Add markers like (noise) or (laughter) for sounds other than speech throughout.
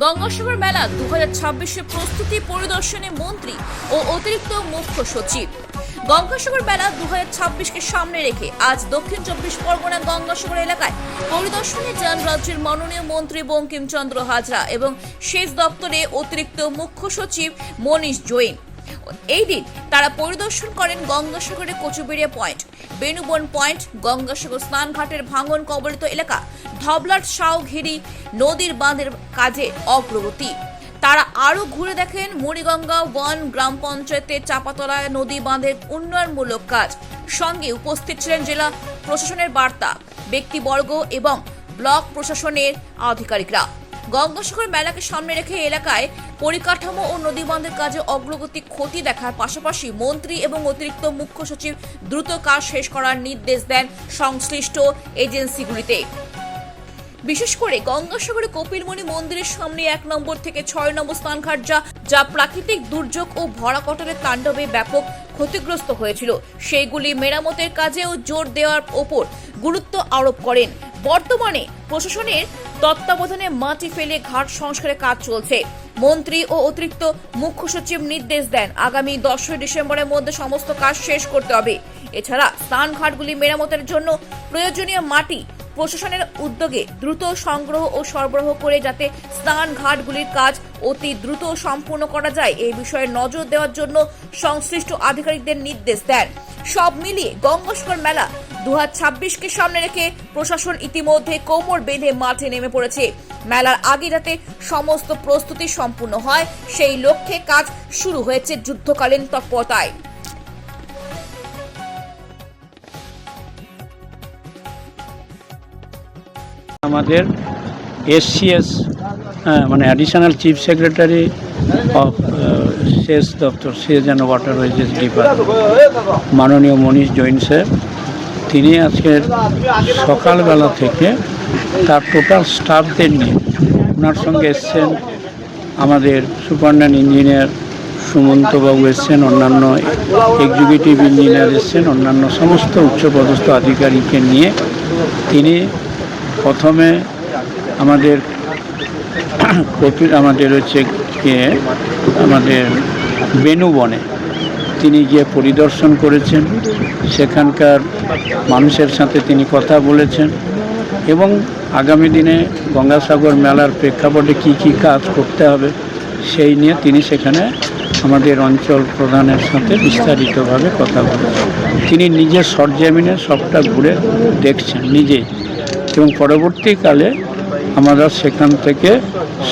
গঙ্গাসাগর মেলা দু হাজার প্রস্তুতি পরিদর্শনে মন্ত্রী ও অতিরিক্ত মুখ্য সচিব। গঙ্গাসাগর মেলা দু ছাব্বিশকে সামনে রেখে আজ দক্ষিণ চব্বিশ পরগনা গঙ্গাসাগর এলাকায় পরিদর্শনে যান রাজ্যের মাননীয় মন্ত্রী বঙ্কিমচন্দ্র হাজরা এবং সেচ দপ্তরে অতিরিক্ত মুখ্য সচিব মনীষ জৈন। এই দিন তারা পরিদর্শন করেন গঙ্গাসাগরের কচুবেড়িয়া পয়েন্ট। বেনুবন পয়েন্ট, গঙ্গাসাগর স্নানঘাটের ভাঙন কবলিত এলাকা ধবলাট সাউঘেরি নদীর বাঁধের কাজে অগ্রগতি। তারা আরও ঘুরে দেখেন মুড়িগঙ্গা ওয়ান গ্রাম পঞ্চায়েতের চাপাতলা নদী বাঁধের উন্নয়নমূলক কাজ। সঙ্গে উপস্থিত ছিলেন জেলা প্রশাসনের বার্তা, ব্যক্তিবর্গ এবং ব্লক প্রশাসনের আধিকারিকরা। গঙ্গাসাগর মেলাকে সামনে রেখে এলাকায় পরিকাঠামো ও নদীবাঁধের কাজে অগ্রগতি ক্ষতি দেখার পাশাপাশি মন্ত্রী এবং অতিরিক্ত মুখ্য সচিব দ্রুত কাজ শেষ করার নির্দেশ দেন সংশ্লিষ্ট এজেন্সিগুলিতে। বিশেষ করে গঙ্গাসাগরে কপিলমণি মন্দিরের সামনে এক নম্বর থেকে ছয় নম্বর স্থানঘাট যা যা প্রাকৃতিক দুর্যোগ ও ভরা কটলের তাণ্ডবে ব্যাপক ক্ষতিগ্রস্ত হয়েছিল। সেইগুলি মেরামতের কাজেও জোর দেওয়ার ওপর গুরুত্ব আরোপ করেন বর্তমানে প্রশাসনের তত্ত্বাবধানে মাটি ফেলে ঘাট সংস্কারের কাজ চলছে। মন্ত্রী ও অতিরিক্ত মুখ্য সচিব নির্দেশ দেন, আগামী দশই ডিসেম্বরের মধ্যে সমস্ত কাজ শেষ করতে হবে। এছাড়া স্নানঘাটগুলি মেরামতের জন্য প্রয়োজনীয় মাটি প্রশাসনের উদ্যোগে দ্রুত সংগ্রহ ও সরবরাহ করে যাতে স্নান ঘাটগুলির কাজ অতি দ্রুত সম্পূর্ণ করা যায় এই বিষয়ে নজর দেওয়ার জন্য সংশ্লিষ্ট আধিকারিকদের নির্দেশ দেন। সব মিলিয়ে গঙ্গস্কর মেলা দু কে সামনে রেখে প্রশাসন ইতিমধ্যে কোমর বেঁধে মাঠে নেমে পড়েছে। মেলার আগে যাতে সমস্ত প্রস্তুতি সম্পূর্ণ হয়, সেই লক্ষ্যে কাজ শুরু হয়েছে যুদ্ধকালীন তৎপরতায়। আমাদের এসসিএস মানে অ্যাডিশনাল চিফ সেক্রেটারি অফ সেচ দপ্তর সেচ অ্যান্ড ওয়াটার ওয়েজেস ডিপার্টমেন্ট মাননীয় মনীষ জৈন স্যার। তিনি আজকের সকালবেলা থেকে তার টোটাল স্টাফদের নিয়ে ওনার সঙ্গে এসছেন আমাদের সুপারডেন্ট ইঞ্জিনিয়ার সুমন্তবাবু এসছেন, অন্যান্য এক্সিকিউটিভ ইঞ্জিনিয়ার এসছেন, অন্যান্য সমস্ত উচ্চপদস্থ আধিকারিককে নিয়ে তিনি প্রথমে আমাদের (coughs) আমাদের হচ্ছে আমাদের বেনুবনে তিনি গিয়ে পরিদর্শন করেছেন, সেখানকার মানুষের সাথে তিনি কথা বলেছেন এবং আগামী দিনে গঙ্গাসাগর মেলার প্রেক্ষাপটে কি কি কাজ করতে হবে সেই নিয়ে তিনি সেখানে আমাদের অঞ্চল প্রধানের সাথে বিস্তারিতভাবে কথা বলেছেন। তিনি নিজে সরজমিনে সবটা ঘুরে দেখছেন নিজেই এবং পরবর্তীকালে আমরা সেখান থেকে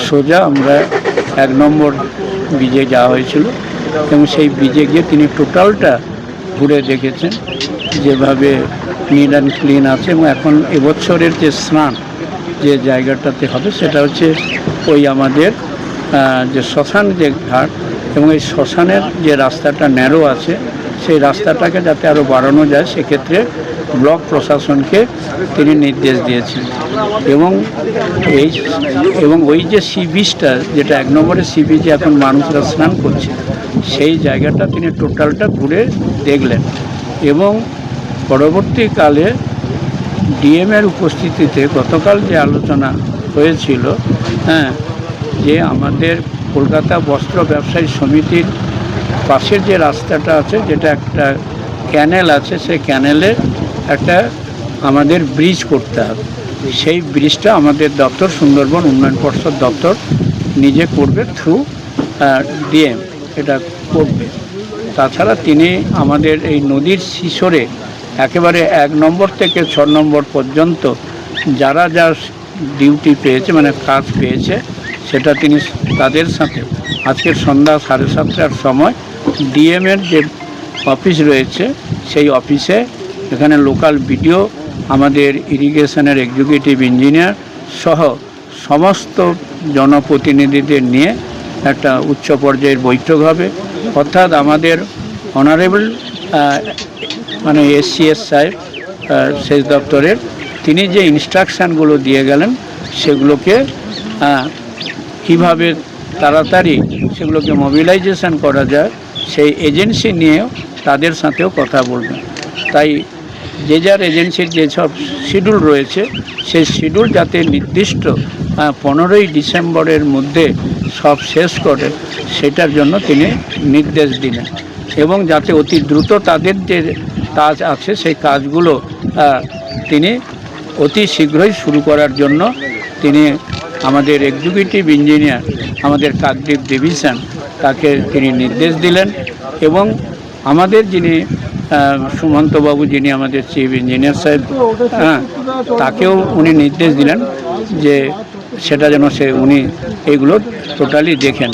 সোজা আমরা এক নম্বর বিজে যাওয়া হয়েছিল। এবং সেই বীজে গিয়ে তিনি টোটালটা ঘুরে দেখেছেন, যেভাবে নিট অ্যান্ড ক্লিন আছে এবং এখন এবছরের যে স্নান যে জায়গাটাতে হবে সেটা হচ্ছে ওই আমাদের যে শ্মশান যে ঘাট এবং এই শ্মশানের যে রাস্তাটা ন্যারো আছে, সেই রাস্তাটাকে যাতে আরও বাড়ানো যায়, সেক্ষেত্রে ব্লক প্রশাসনকে তিনি নির্দেশ দিয়েছেন। এবং এই, এবং ওই যে সি বিচটা, যেটা এক নম্বরের সি বিচে এখন মানুষরা স্নান করছে, সেই জায়গাটা তিনি টোটালটা ঘুরে দেখলেন। এবং পরবর্তীকালে ডিএমের উপস্থিতিতে গতকাল যে আলোচনা হয়েছিল হ্যাঁ যে আমাদের কলকাতা বস্ত্র ব্যবসায়ী সমিতির পাশের যে রাস্তাটা আছে, যেটা একটা ক্যানেল আছে, সেই ক্যানেলে একটা আমাদের ব্রিজ করতে হবে। সেই ব্রিজটা আমাদের দপ্তর, সুন্দরবন উন্নয়ন পর্ষদ দপ্তর নিজে করবে থ্রু ডিএম এটা করবে। তাছাড়া তিনি আমাদের এই নদীর শিশরে একেবারে এক নম্বর থেকে ছ নম্বর পর্যন্ত যারা যা ডিউটি পেয়েছে মানে কাজ পেয়েছে সেটা তিনি তাদের সাথে আজকের সন্ধ্যা সাড়ে সাতটার সময় ডিএমের যে অফিস রয়েছে, সেই অফিসে এখানে লোকাল বিডিও, আমাদের ইরিগেশনের এক্সিকিউটিভ ইঞ্জিনিয়ার সহ সমস্ত জনপ্রতিনিধিদের নিয়ে একটা উচ্চ পর্যায়ের বৈঠক হবে। অর্থাৎ আমাদের অনারেবল মানে এসসিএস সাহেব সেচ দপ্তরের, তিনি যে ইনস্ট্রাকশানগুলো দিয়ে গেলেন, সেগুলোকে কীভাবে তাড়াতাড়ি সেগুলোকে মোবিলাইজেশন করা যায়, সেই এজেন্সি নিয়েও তাদের সাথেও কথা বলবেন তাই যে যার এজেন্সির যেসব শিডিউল রয়েছে, সেই শিডিউল যাতে নির্দিষ্ট পনেরোই ডিসেম্বরের মধ্যে সব শেষ করে, সেটার জন্য তিনি নির্দেশ দিলেন। এবং যাতে অতি দ্রুত তাদের যে কাজ আছে, সেই কাজগুলো তিনি অতি শীঘ্রই শুরু করার জন্য তিনি আমাদের এক্সিকিউটিভ ইঞ্জিনিয়ার আমাদের কাকদ্বীপ ডিভিশন তাকে তিনি নির্দেশ দিলেন এবং আমাদের যিনি সুমন্তবাবু যিনি আমাদের চিফ ইঞ্জিনিয়ার সাহেব হ্যাঁ তাকেও উনি নির্দেশ দিলেন যে সেটা যেন সে, উনি এগুলো টোটালি দেখেন।